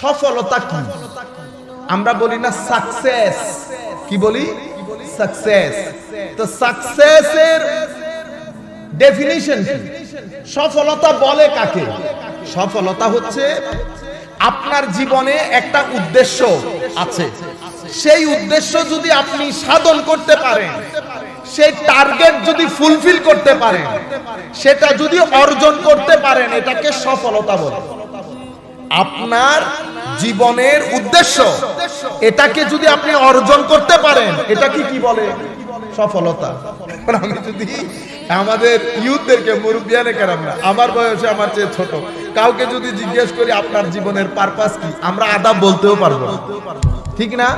সফলতা কি? আমরা বলি না সাকসেস কি বলি? সাকসেস তো সাকসেসের ডেফিনিশন সফলতা বলে কাকে? সফলতা হচ্ছে আপনার জীবনে একটা উদ্দেশ্য আছে। সেই উদ্দেশ্য যদি আপনি সাধন করতে পারেন, সেই টার্গেট যদি ফুলফিল করতে পারেন, সেটা যদি অর্জন করতে পারেন, এটাকে সফলতা বলে। আপনার জীবনের উদ্দেশ্য। এটাকে যদি আপনি অর্জন করতে পারেন, এটা কি কি বলে? সফলতা। আমি যদি আমাদের ইউথদেরকে মুরব্বিয়ানে কেরাম না আমার বয়সে আমার চেয়ে ছোট, কাউকে যদি জিজ্ঞেস করি, আপনার জীবনের পারপাস কি? আমরা আদাব বলতেও পারব। ঠিক না?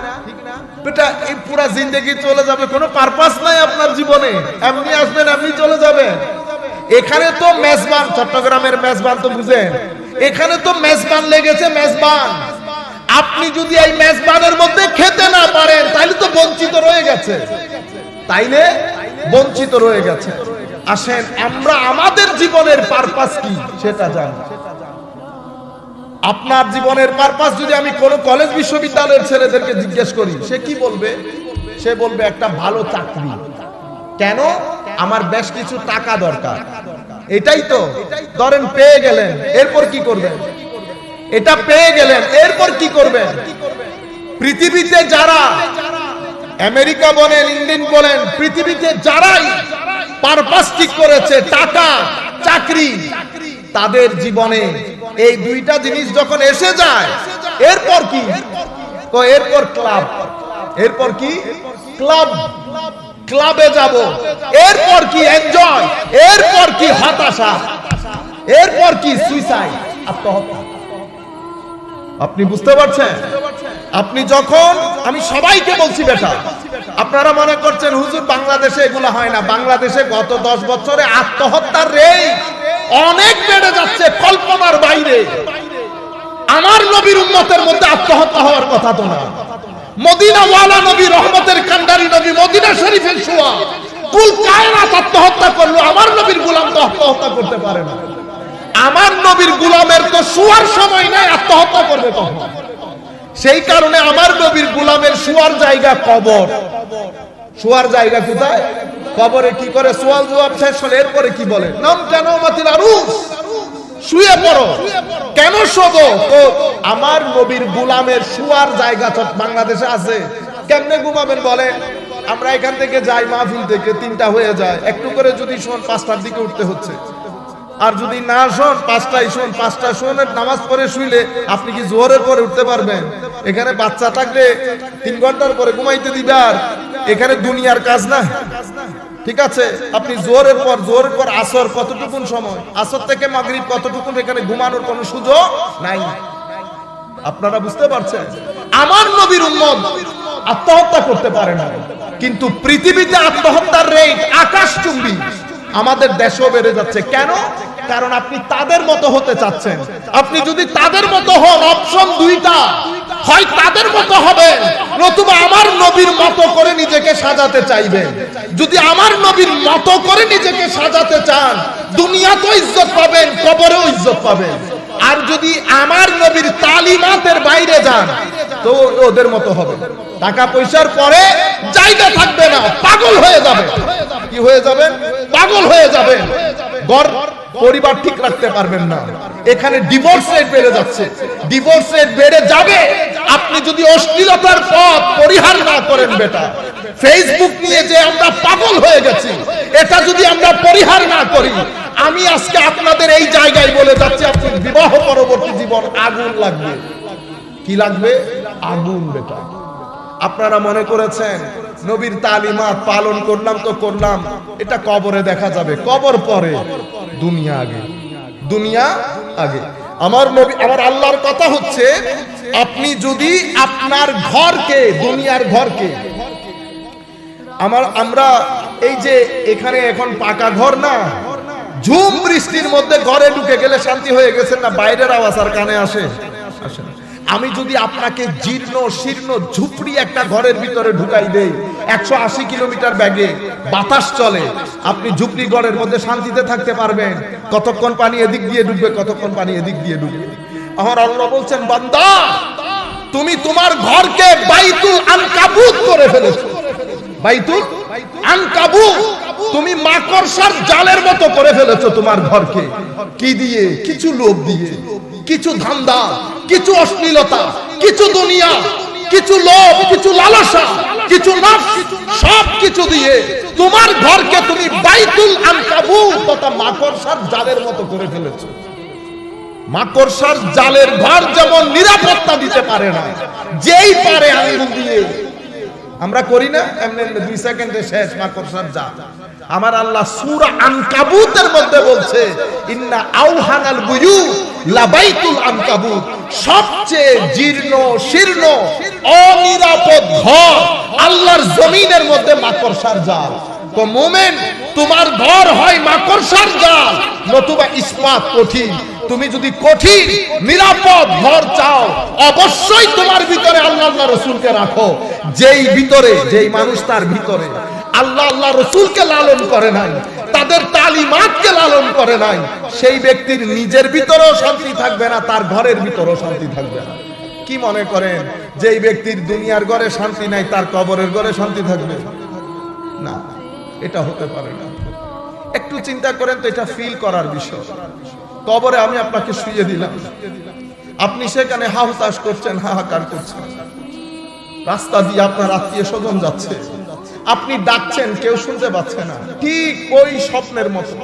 বেটা, এই পুরা জিন্দগি চলে যাবে, কোনো পারপাস নাই আপনার জীবনে। এমনি আসবেন, এমনি চলে যাবেন। এখানে তো মেজবান, চট্টগ্রামের মেজবান তো বুঝেন। এখানে তো মেজবান লেগেছে, মেজবান। আপনি যদি এই মেজবানের মধ্যে খেতে না পারেন, তাহলে তো বঞ্চিত রয়ে গেছে। তাইলে বঞ্চিত রয়ে গেছে। আসেন, আমরা আমাদের জীবনের পারপাস কি, সেটা জানি। আপনার জীবনের পারপাস যদি আমি কোন কলেজ বিশ্ববিদ্যালয়ের ছেলেদেরকে জিজ্ঞেস করি, সে কি বলবে? সে বলবে, একটা ভালো চাকরি। কেন? আমার বেশ কিছু টাকা দরকার। এটাই তো। ধরেন, পেয়ে গেলেন, এরপর কি করবেন? এটা পেয়ে গেলেন, এরপর কি করবেন? পৃথিবীতে যারা আমেরিকা বলেন ইন্ডিয়ান বলেন, পৃথিবীতে যারাই করেছে, টাকা, চাকরি, তাদের জীবনে এই দুইটা জিনিস যখন এসে যায়, এরপর কি? এরপর ক্লাব। এরপর কি? ক্লাব। ক্লাবে যাব। এরপর কি এনজয় এরপর কি হতাশা, এরপর কি সুইসাইড আত্মহত্যা। আপনি বুঝতে পারছেন? আপনি যখন, আমি সবাইকে বলছি বেটা, আপনারা মনে করছেন, হুজুর, বাংলাদেশে এগুলো হয় না। বাংলাদেশে গত দশ বছরে আত্মহত্যার রেট অনেক বেড়ে যাচ্ছে কল্পনার বাইরে। আমার নবীর উন্মতের মধ্যে আত্মহত্যা হওয়ার কথা তো না। মদিনা ওয়ালা নবী রহমতের কান্ডারি নবী, মদিনা শরীফের শোয়া। কুল কায়নাত আত্মহত্যা করল, আমার নবীর গোলাম তো আত্মহত্যা করতে পারে না। আমার নবীর গোলামের তো শোয়ার সময় নাই, আত্মহত্যা করবে তখন। সেই কারণে আমার নবীর গোলামের শোয়ার জায়গা কবর। শোয়ার জায়গা কোথায়? কবরে কি করে সোয়াল জবাব শেষ হলে এরপরে কি বলে? নাম কেন মাতিল আরুস? শুয়ে পড়ো। কেন শোবো? তো আমার নবীর গোলামের শুয়ার জায়গা তো বাংলাদেশে আছে। কেমনে ঘুমাবেন বলেন? আমরা এখান থেকে যাই মাহফিল থেকে তিনটা হয়ে যায়। একটু করে যদি শোন পাঁচটার দিকে উঠতে হচ্ছে। আর যদি না শোন পাঁচটায় শোন পাঁচটা শোনের নামাজ পড়ে শুইলে আপনি কি জোহরের পরে উঠতে পারবেন? এখানে বাচ্চা থাকলে তিন ঘণ্টার পরে ঘুমাইতে দিবে আর? এখানে দুনিয়ার কাজ না? ঠিক আছে? আপনি জোরের পর জোরের পর আসর কতটুকুন সময়? আসর থেকে মাগরিব কতটুকুন? এখানে ঘুমানোর কোনো সুযোগ নাই। আপনারা বুঝতে পারছেন? আমার নবীর উম্মত আত্মহত্যা করতে পারে না। কিন্তু পৃথিবীতে আত্মহত্যার রেট আকাশচুম্বী আমাদের দেশও বেড়ে যাচ্ছে। কেন? কারণ আপনি তাদের মতো হতে চাচ্ছেন। আপনি যদি তাদের মতো হন অপশন দুইটা। হয় তাদের মতো হবেন, নতুবা আমার নবীর মতো করে নিজেকে সাজাতে চাইবেন। যদি আমার নবীর মতো করে নিজেকে সাজাতে চান দুনিয়াতেও ইজ্জত পাবেন, কবরেও ইজ্জত পাবেন। আর যদি আমার নবীর তালিমাতের বাইরে যান, তো ওদের মতো হবে। টাকা পয়সার পরে জায়গা থাকবে না, পাগল হয়ে যাবে। কি হয়ে যাবেন? পাগল হয়ে যাবেন। গড় পরিবার ঠিক রাখতে পারবেন না। এখানে ডিভোর্স রেট বেড়ে যাচ্ছে। ডিভোর্স রেট বেড়ে যাবে। আপনি যদি অশ্লীলতার পথ পরিহার না করেন বেটা ফেসবুক নিয়ে যে আমরা পাগল হয়ে গেছি, এটা যদি আমরা পরিহার না করি, আমি আজকে আপনাদের এই জায়গায় বলে যাচ্ছি, আপনি বিবাহ পরবর্তী জীবন আগুন লাগবে। কি লাগবে? আগুন বেটা। আপনারা মনে করেছেন, নবীর তালিমাত পালন করলাম তো করলাম, এটা কবরে দেখা যাবে, কবর পরে। দুনিয়া আগে। দুনিয়া আগে। আমার নবী আমার আল্লাহর কথা হচ্ছে, আপনি যদি আপনার ঘরকে, দুনিয়ার ঘরকে, আমার আমরা এই যে এখানে এখন পাকা ঘর না, ঝুম বৃষ্টির মধ্যে ঘরে ঢুকে গেলে শান্তি হয়ে গেছে না, বাইরের আওয়াজ আর কানে আসে? আসে না। আমি যদি আপনাকে জীর্ণ, শীর্ণ, ঝুপড়ি একটা ঘরের ভিতরে ঢুকাই দেই, একশো আশি কিলোমিটার ব্যাগে বাতাস চলে, আপনি ঝুপড়ি ঘরের মধ্যে শান্তিতে থাকতে পারবেন। কতক্ষণ পানি এদিক দিয়ে ডুববে, কতক্ষণ পানি এদিক দিয়ে ডুববে। আমার আল্লাহ বলছেন, বান্দা, তুমি তোমার ঘরকে বাইতুল আনকাবুত করে ফেলেছো। বাইতুল আনকাবুত, তুমি মাকড়সার জালের মতো করে ফেলেছো তোমার ঘরকে। কি দিয়ে? কিছু লোভ দিয়ে। কিছু ধান্দা, কিছু অশ্লীলতা, কিছু দুনিয়া, কিছু লোভ, কিছু লালসা, কিছু নফস সব কিছু দিয়ে তোমার ঘরকে তুমি বাইতুল আনকাবুত তথা মাকড়সার জালের মতো করে ফেলেছো। মাকড়সার জালের ঘর যেমন নিরাপত্তা দিতে পারে না, যেই পারে আঙ্গুল দিয়ে। আমরা করি না এমনি দুই সেকেন্ডে শেষ মাকড়সার জাল। আমার আল্লাহ সূরা আনকাবুতের মধ্যে বলছে, ইন্না আউহানাল বুয়ু লাবাইতুল আনকাবুত। সবচেয়ে জীর্ণ, শীর্ণ, অনিরাপদ ঘর আল্লাহর জমিনের মধ্যে মাকড়সার জাল। তো মোমেন, তোমার ঘর হয় মাকড়সার জাল, নতুবা ইস্পাত কঠিন। তুমি যদি কঠিন, নিরাপদ ঘর চাও, অবশ্যই তোমার ভিতরে আল্লাহ রসুলকে রাখো। যেই ভিতরে, যেই মানুষ তার ভিতরে। আল্লাহ আল্লাহ রসুলকে লালন করে নাই, তাদের তালিমাতকে লালন করে নাই। সেই ব্যক্তির নিজের ভিতরেও শান্তি থাকবে না, তার ঘরের ভিতরেও শান্তি থাকবে না। কি মনে করেন, যেই ব্যক্তির দুনিয়ার ঘরে শান্তি নাই, তার কবরের ঘরে শান্তি থাকবে? না, এটা হতে পারে না। একটু চিন্তা করেন তো, এটা ফিল করার বিষয়। কবরে আমি আপনাকে শুয়ে দিলাম। আপনি সেখানে হাহুতাশ করছেন, হাহাকার করছেন। রাস্তা দিয়ে আপনার আত্মীয় স্বজন যাচ্ছে। আপনি ডাকছেন, কেউ শুনতে পাচ্ছে না। ঠিক ওই স্বপ্নের মতো।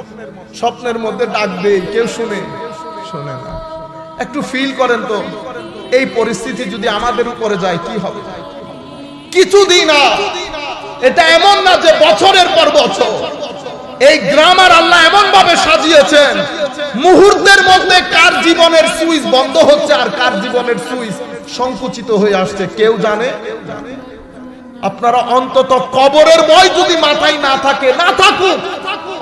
স্বপ্নের মধ্যে ডাক দেই, কেউ শুনে শুনে না। একটু ফিল করেন তো, এই পরিস্থিতি যদি আমাদের উপরে যায়, কি হবে? কিছুদিন এটা এমন না যে বছরের পর বছর। এই গ্রামার আল্লাহ এমন ভাবে সাজিয়েছেন, মুহূর্তের মধ্যে কার জীবনের সুইচ বন্ধ হচ্ছে আর কার জীবনের সুইচ সংকুচিত হয়ে আসছে, কেউ জানে? আপনারা অন্তত কবরের ভয় যদি মাথায় না থাকে, না থাকুক,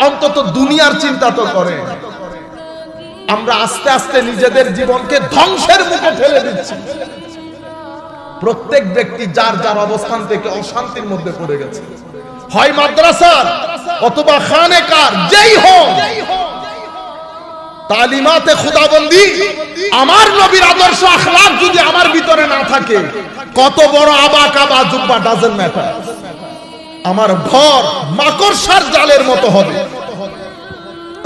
অন্তত দুনিয়ার চিন্তা তো করে। আমরা আস্তে আস্তে নিজেদের জীবনকে ধ্বংসের মুখে ঠেলে দিচ্ছি। প্রত্যেক ব্যক্তি যার যার অবস্থান থেকে অশান্তির মধ্যে পড়ে গেছে। হয় মাদ্রাসার অথবা খানেকার যেই হোক তালিমাতে খুদাবন্দি, আমার নবীর আদর্শ আখলাক যদি আমার ভিতরে না থাকে, কত বড় আবা কাবা জুব্বা ডাজেন্ট ম্যাটার আমার ঘর মাকড়সার জালের মতো হবে।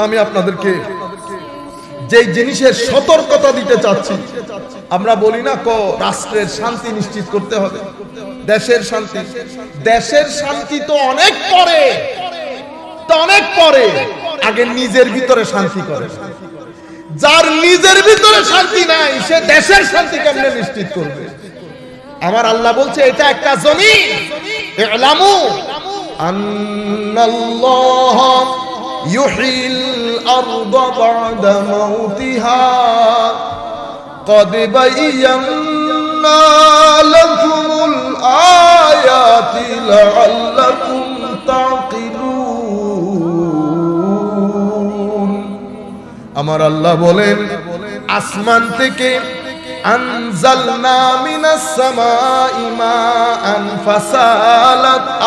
আমি আপনাদেরকে যেই জিনিসের সতর্কতা দিতে চাচ্ছি, আমরা বলি না ক, রাষ্ট্রের শান্তি নিশ্চিত করতে হবে। দেশের শান্তি। দেশের শান্তি তো অনেক পরে অনেক পরে, আগে নিজের ভিতরে শান্তি করে। যার নিজের ভিতরে শান্তি নাই সে দেশের শান্তি কেমনে নিশ্চিত করবে আমার আল্লাহ বলছে এটা একটা জমি ইলামু আন্নাল্লাহ ইউহিল আরদ বা'দা মাউতিহা قد بينا لكم الآيات لعلكم تعقلون আমার আল্লাহ বলেন আসমান থেকে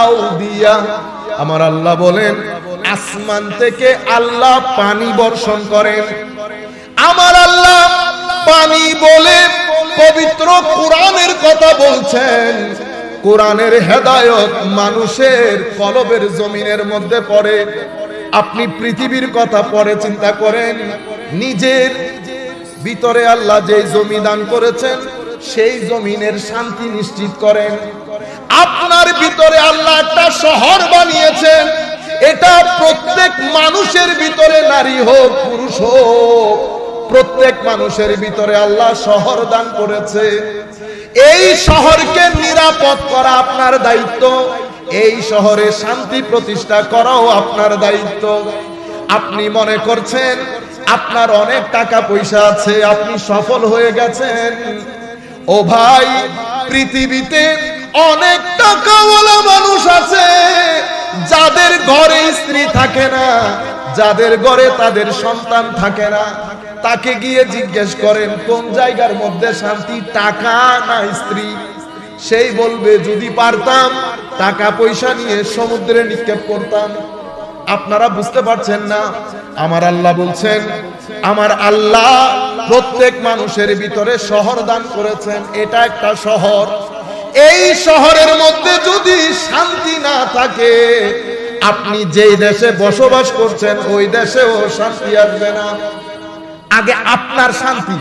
আউদিয়া। আমার আল্লাহ বলেন, আসমান থেকে আল্লাহ পানি বর্ষণ করেন। আমার আল্লাহ পানি বলে পবিত্র কোরআনের কথা বলছেন। কোরআনের হেদায়ত মানুষের কলবের জমিনের মধ্যে পড়ে। আপনি পৃথিবীর কথা পরে চিন্তা করেন, নিজের ভিতরে আল্লাহ যে জমি দান করেছেন, সেই জমিনের শান্তি নিশ্চিত করেন। আপনার ভিতরে আল্লাহ একটা শহর বানিয়েছেন, এটা প্রত্যেক মানুষের ভিতরে নারী হোক, পুরুষ হোক, প্রত্যেক মানুষের ভিতরে আল্লাহ শহর দান করেছে। এই শহরকে নিরাপদ করা আপনার দায়িত্ব। এই শহরে শান্তি প্রতিষ্ঠা করাও আপনার দায়িত্ব। আপনি মনে করছেন, আপনার অনেক টাকা পয়সা আছে, আপনি সফল হয়ে গেছেন। ও ভাই, পৃথিবীতে অনেক টাকাওয়ালা মানুষ আছে, যাদের ঘরে স্ত্রী থাকে না, যাদের ঘরে তাদের সন্তান থাকে না। তাকে গিয়ে জিজ্ঞেস করেন, কোন জায়গার মধ্যে শান্তি? টাকা না স্ত্রী? সেই বলবে, যদি পারতাম টাকা পয়সা নিয়ে সমুদ্রে নিক্ষেপ করতাম। আপনারা বুঝতে পারছেন না, আমার আল্লাহ বলছেন, আমার আল্লাহ প্রত্যেক মানুষের ভিতরে শহর দান করেছেন, এটা একটা শহর। এই শহরের মধ্যে যদি শান্তি না থাকে, আপনি যেই দেশে বসবাস করছেন, ওই দেশেও শান্তি আসবে না। আগে আপনার শান্তি।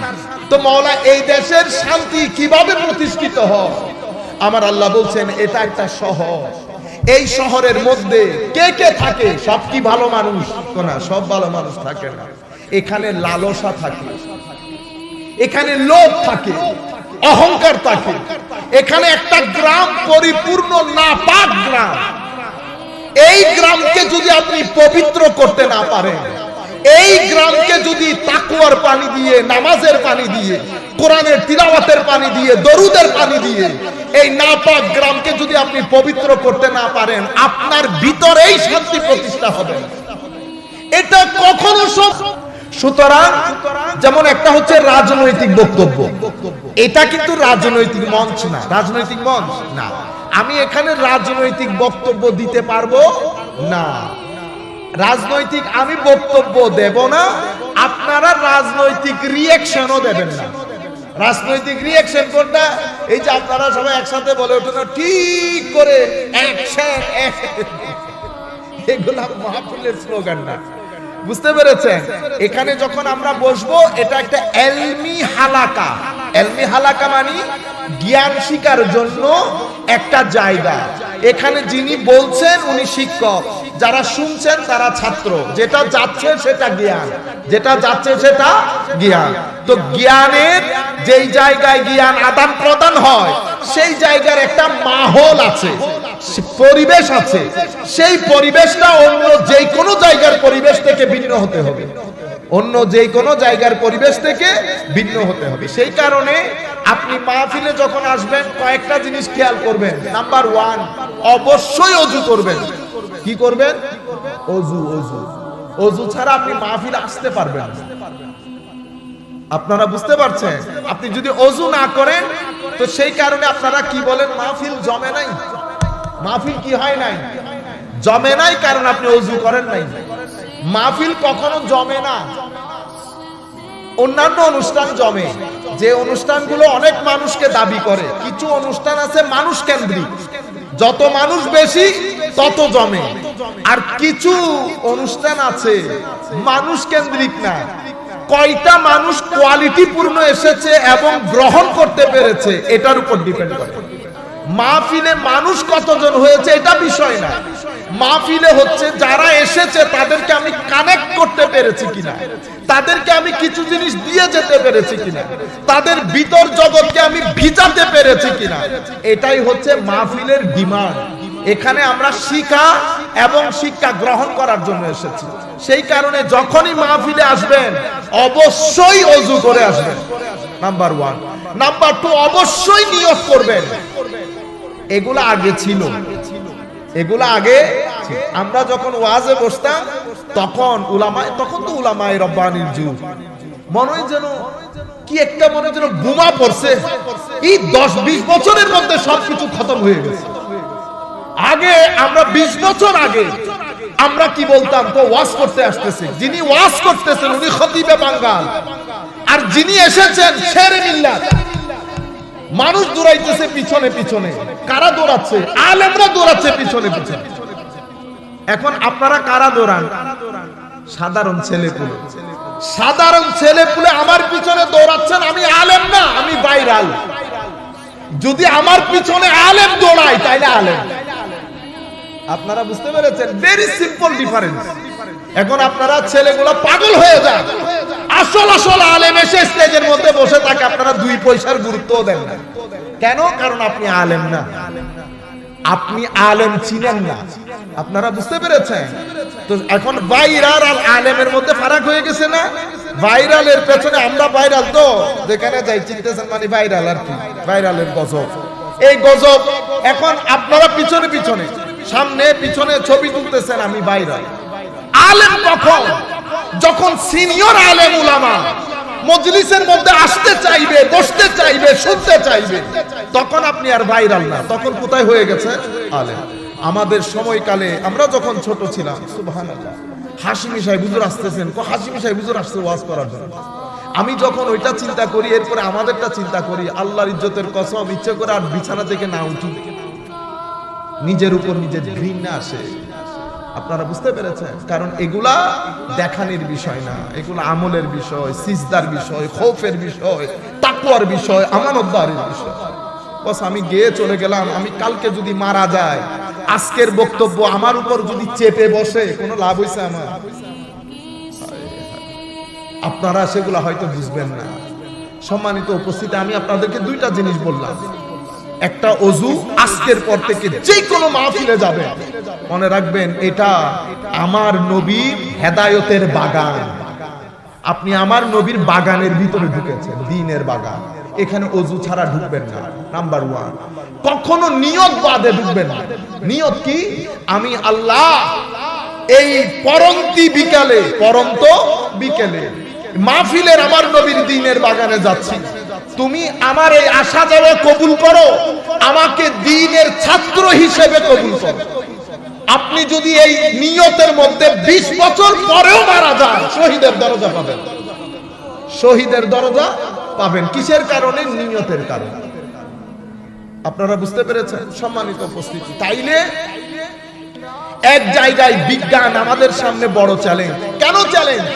তো মৌলা এই দেশের শান্তি কীভাবে প্রতিষ্ঠিত হয়? আমার আল্লাহ বলছেন, এটা একটা শহর। এই শহরের মধ্যে কে কে থাকে? সব কি ভালো মানুষ? না, সব ভালো মানুষ থাকে না। এখানে লালসা থাকে। এখানে লোভ থাকে। অহংকার থাকে। এখানে একটা গ্রাম পরিপূর্ণ না পাক গ্রাম। এই গ্রামকে যদি আপনি পবিত্র করতে না পারেন এই গ্রামকে যদি তাকুয়ার পানি দিয়ে, নামাজের পানি দিয়ে, কোরআনের তিলাওয়াতের পানি দিয়ে, দরুদের পানি দিয়ে, এই নাপাক গ্রামকে যদি আপনি পবিত্র করতে না পারেন, আপনার ভিতরেই শান্তি প্রতিষ্ঠা হবে। এটা কখনো সুতরাং, যেমন একটা হচ্ছে রাজনৈতিক বক্তব্য। এটা কিন্তু রাজনৈতিক মঞ্চ না। রাজনৈতিক মঞ্চ? না। আমি এখানে রাজনৈতিক বক্তব্য দিতে পারব? না। রাজনৈতিক আমি বক্তব্য দেব না আপনারা রাজনৈতিক রিয়েকশনও দেবেন না। রাজনৈতিক রিয়েকশন কোনটা? এই যে আপনারা সবাই একসাথে বলে ওঠেন না, ঠিক করে অ্যাকশন এগুলো মাহফিলের স্লোগান না। বুঝতে পেরেছেন? এখানে যখন আমরা বসবো, এটা একটা এলমি হালাকা। এলমি হালাকা মানে জ্ঞান শিকার জন্য একটা জায়গা। এখানে যিনি বলছেন, উনি শিক্ষক। যারা শুনছেন, তারা ছাত্র। যেটা যাচ্ছে, সেটা জ্ঞান। যেটা যাচ্ছে, সেটা জ্ঞান। তো জ্ঞানের যেই জায়গায় জ্ঞান আদান প্রদান হয়, সেই জায়গার একটা মাহল আছে। পরিবেশ আছে। সেই পরিবেশটা অন্য যে কোনো জায়গার পরিবেশ থেকে ভিন্ন হতে হবে। অন্য যে কোনো জায়গার পরিবেশ থেকে ভিন্ন হতে হবে। সেই কারণে আপনি মাহফিলে যখন আসবেন, কয়েকটা জিনিস খেয়াল করবেন। নাম্বার ওয়ান, অবশ্যই অজু করবেন। কি করবেন? অজু অজু। অজু ছাড়া আপনি মাহফিলে আসতে পারবেন আপনারা বুঝতে পারছেন? আপনি যদি অজু না করেন, তো সেই কারণে আপনারা কি বলেন, মাহফিল জমে নাই? মাহফিল কি হয় নাই? জমে নাই, কারণ আপনি অজু করেন নাই। মাহফিল কখনো জমে না। অন্যান্য অনুষ্ঠান জমে। যে অনুষ্ঠানগুলো অনেক মানুষকে দাবি করে। কিছু অনুষ্ঠান আছে মানুষ কেন্দ্রিক। যত মানুষ বেশি, তত জমে। আর কিছু অনুষ্ঠান আছে মানুষ কেন্দ্রিক না। কয়টা মানুষ কোয়ালিটি পূর্ণ এসেছে এবং গ্রহণ করতে পেরেছে, এটার উপর ডিপেন্ড করে। মাহফিলে মানুষ কতজন হয়েছে এটা বিষয় না। মাহফিলে হচ্ছে যারা এসেছে তাদেরকে আমি কানেক্ট করতে পেরেছি কিনা। তাদেরকে আমি কিছু জিনিস দিয়ে যেতে পেরেছি কিনা। তাদের ভিতর জগৎকে আমি ভিজাতে পেরেছি কিনা। এটাই হচ্ছে মাহফিলের ডিমান্ড এখানে আমরা শিক্ষা এবং শিক্ষা গ্রহণ করার জন্য এসেছি। সেই কারণে যখনই মাহফিলে আসবেন, অবশ্যই অজু করে আসবেন। নাম্বার ওয়ান নাম্বার টু অবশ্যই নিয়োগ করবেন। এগুলো আগে ছিল। এগুলো আগে আমরা যখন ওয়াজে বসতাম, তখন উলামায় তখন তো উলামায় রব্বানির যুগ। মনে যেন কি একটা মনে যেন বোমা পড়ছে। এই দশ বিশ বছরের মধ্যে সবকিছু খতম হয়ে গেছে। আগে আমরা বিশ বছর আগে আমরা কি বলতাম, তো ওয়াজ করতে আসতেছে। যিনি ওয়াজ করতেছেন, উনি খতিবে বাঙ্গাল। আর যিনি এসেছেন শেরে মিল্লাত। মানুষ দৌড়াইতেছে পিছনে পিছনে। কারা দৌড়াচ্ছে? আলেমরা দৌড়াচ্ছে পিছনে পিছনে। এখন আপনারা কারা দৌড়ান? সাধারণ ছেলে পুলে। সাধারণ ছেলে পুলে আমার পিছনে দৌড়াচ্ছেন, আমি আলেম না, আমি বাইরাল যদি আমার পিছনে আলেম দৌড়াই তাইলে আলেম। আপনারা বুঝতে পেরেছেন? ভেরি সিম্পল ডিফারেন্স এখন আপনারা ছেলেগুলো পাগল হয়ে যান। আসল আসল আলেম এসে স্টেজের মধ্যে বসে থাকে, আপনারা দুই পয়সার গুরুত্ব দেন না। কেন? কারণ আপনি আলেম না। আপনি আলেম চিনেন না। আপনারা বুঝতে পেরেছেন? তো এখন ভাইরাল আর আলেমের মধ্যে ফারাক হয়ে গেছে না? ভাইরালের পেছনে আমরা ভাইরাল তো। যেখানে যাই চিনতেছেন মানে ভাইরাল আর কি। ভাইরালের গজব। এই গজব এখন আপনারা পিছনে পিছনে, সামনে পিছনে ছবি তুলতেছেন, আমি ভাইরাল। আলেম কখন? যখন সিনিয়র আলেম উলামা মজলিসের মধ্যে আসতে চাইবে, বসতে চাইবে, শুনতে চাইবে, তখন আপনি আর ভাইরাল না। তখন কোথায় হয়ে গেছে? আলেম। আমাদের সময়কালে আমরা যখন ছোট ছিলাম, সুবহানাল্লাহ হাসিমি সাহেব হুজুর আসতেছেন। কো হাসিমি সাহেব হুজুর আসছে ওয়াজ করার জন্য। আমি যখন ওইটা চিন্তা করি, এরপরে আমাদেরটা চিন্তা করি, আল্লাহর ইজ্জতের কসম, ইচ্ছে করে আর বিছানা থেকে না উঠি। নিজের উপর নিজের ঘৃণা আসে। আপনারা বুঝতে পেরেছেন? কারণ এগুলা দেখানির বিষয় না। এগুলো আমলের বিষয়, সিজদার বিষয়, খৌফের বিষয় তাকুয়ার বিষয়, আমানতদারের বিষয়। বস, আমি গিয়ে চলে গেলাম। আমি কালকে যদি মারা যায় আজকের বক্তব্য আমার উপর যদি চেপে বসে, কোনো লাভ হইছে আমার? আপনারা সেগুলো হয়তো বুঝবেন না। সম্মানিত উপস্থিতি, আমি আপনাদেরকে দুইটা জিনিস বললাম। একটা অজু আজকের পর থেকে যে কোনো মাহফিলে যাবে। মনে রাখবেন, এটা আমার নবীর হেদায়তের বাগান। আপনি আমার নবীর বাগানের ভিতরে ঢুকেছেন, দিনের বাগান। এখানে অজু ছাড়া ঢুকবেন না নাম্বার ওয়ান কখনো নিয়ত বাদে ঢুকবেন না। নিয়ত কি? আমি আল্লাহ এই পরন্তি বিকালে, পরন্ত বিকেলে মাহফিলের আমার নবীর দিনের বাগানে যাচ্ছি। তুমি আমার এই আসা যাওয়া কবুল করো, আমাকে দিনের ছাত্র হিসেবে কবুল করো। আপনি যদি এই নিয়তের মধ্যে ২০ বছর পরেও মারা যান, শহীদের দরজা পাবেন। শহীদের দরজা পাবেন। কিসের কারণে? নিয়তের কারণে। আপনারা বুঝতে পেরেছেন? সম্মানিত উপস্থিতি। তাইলে এক জায়গায় বিজ্ঞান আমাদের সামনে বড় চ্যালেঞ্জ কেন চ্যালেঞ্জ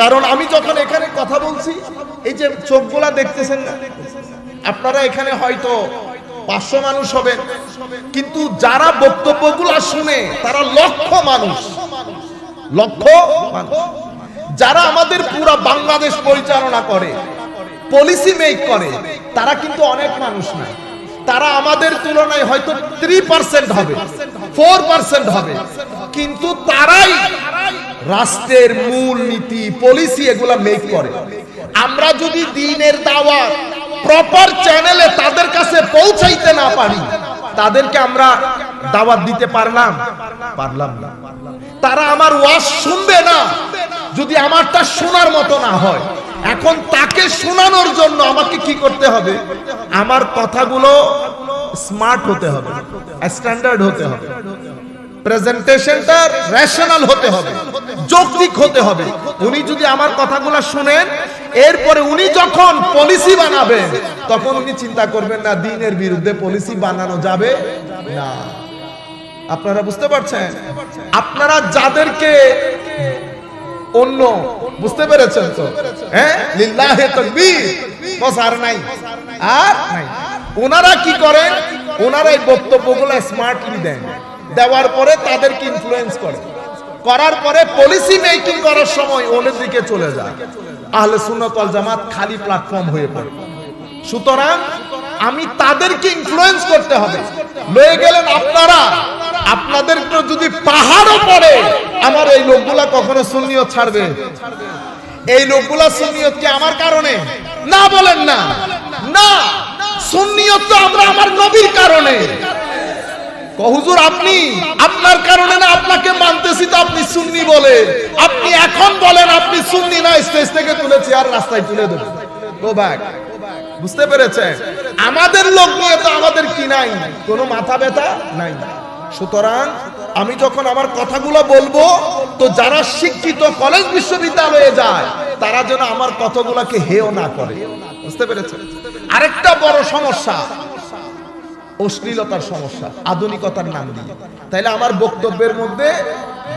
কারণ আমি যখন এখানে কথা বলছি এই যে চোখগুলা দেখতেছেন না? আপনারা এখানে হয়তো পাঁচশো মানুষ হবেন, কিন্তু যারা বক্তব্যগুলা শুনে তারা লক্ষ মানুষ। লক্ষ মানুষ। যারা আমাদের পুরো বাংলাদেশ পরিচালনা করে পলিসি মেক করে, তারা কিন্তু অনেক মানুষ না। তারা আমাদের তুলনায় হয়তো থ্রি পার্সেন্ট হবে ফোর পার্সেন্ট হবে, কিন্তু তারাই রাষ্ট্রের মূল নীতি পলিসি এগুলা মেক করে। আমরা যদি দিনের দাওয়াত প্রপার চ্যানেলে তাদের কাছে পৌঁছাইতে না পারি, তাদেরকে আমরা দাওয়াত দিতে পারলাম? পারলাম না। তারা আমার ওয়াজ শুনবে না, যদি আমারটা শোনার মতো না হয়। এখন তাকে শোনানোর জন্য আমাকে কি করতে হবে? আমার কথাগুলো স্মার্ট হতে হবে স্ট্যান্ডার্ড হতে হবে। প্রেজেন্টেশনটা রেশনাল হতে হবে, যৌক্তিক হতে হবে। উনি যদি আমার কথাগুলো শুনেন, এরপরে উনি যখন পলিসি বানাবেন, তখন উনি চিন্তা করবেন না, দিনের বিরুদ্ধে পলিসি বানানো যাবে না। আপনারা বুঝতে পারছেন? আপনারা যাদেরকে অন্য, বুঝতে পেরেছেন তো? হ্যাঁ? লিল্লাহে তাকবীর। আর নাই। আর নাই। ওনারা কি করেন? ওনারা এই বক্তব্যগুলো স্মার্টলি দেন। দেওয়ার পরে তাদেরকে ইনফ্লুয়েন্স করে। করার পরে পলিসি মেকিং করার সময় ওনের দিকে চলে যায়। আহলে সুন্নাত জামাত খালি প্ল্যাটফর্ম হয়ে পড়ে। সুতরাং আমি তাদেরকে ইনফ্লুয়েন্স করতে হবে। লয়ে গেলেন আপনারা। আপনাদের যদি পাহাড়ও পড়ে, আমার এই লোকগুলা কখনো সুন্নিয়ত ছাড়বে? এই লোকগুলা সুন্নিয়ত কি আমার কারণে? না বলেন না। না। সুন্নিয়ত তো আমরা আমার নবীর কারণে। হুজুর, আপনি, আপনার কারণে না আপনাকে মানতেছি তো আপনি সুন্নি বলে। আপনি এখন বলেন আপনি সুন্নি না, স্টেজ থেকে তুলেছি, আর রাস্তায় তুলে দেবেন গো ব্যাক বুঝতে পেরেছেন? আমাদের লোক নিয়ে তো আমাদের কি নাই? কোনো মাথা ব্যথা নাই। সুতরাং আমি যখন আমার কথাগুলো বলব, তো যারা শিক্ষিত কলেজ বিশ্ববিদ্যালয়ে যায়, তারা যেন আমার কথাগুলোকে হেও না করে। বুঝতে পেরেছেন? আরেকটা বড় সমস্যা অশ্লীলতার সমস্যা, আধুনিকতার নাম দিয়ে। তাইলে আমার বক্তব্যের মধ্যে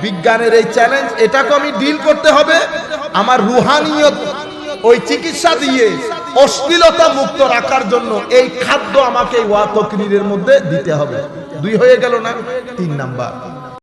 বিজ্ঞানের এই চ্যালেঞ্জ এটাকে আমি ডিল করতে হবে। আমার রুহানিয়ত ওই চিকিৎসা দিয়ে অশ্লীলতা মুক্ত রাখার জন্য এই খাদ্য আমাকে ওয়া তকরিরের মধ্যে দিতে হবে। দুই হয়ে গেল না? তিন নাম্বার।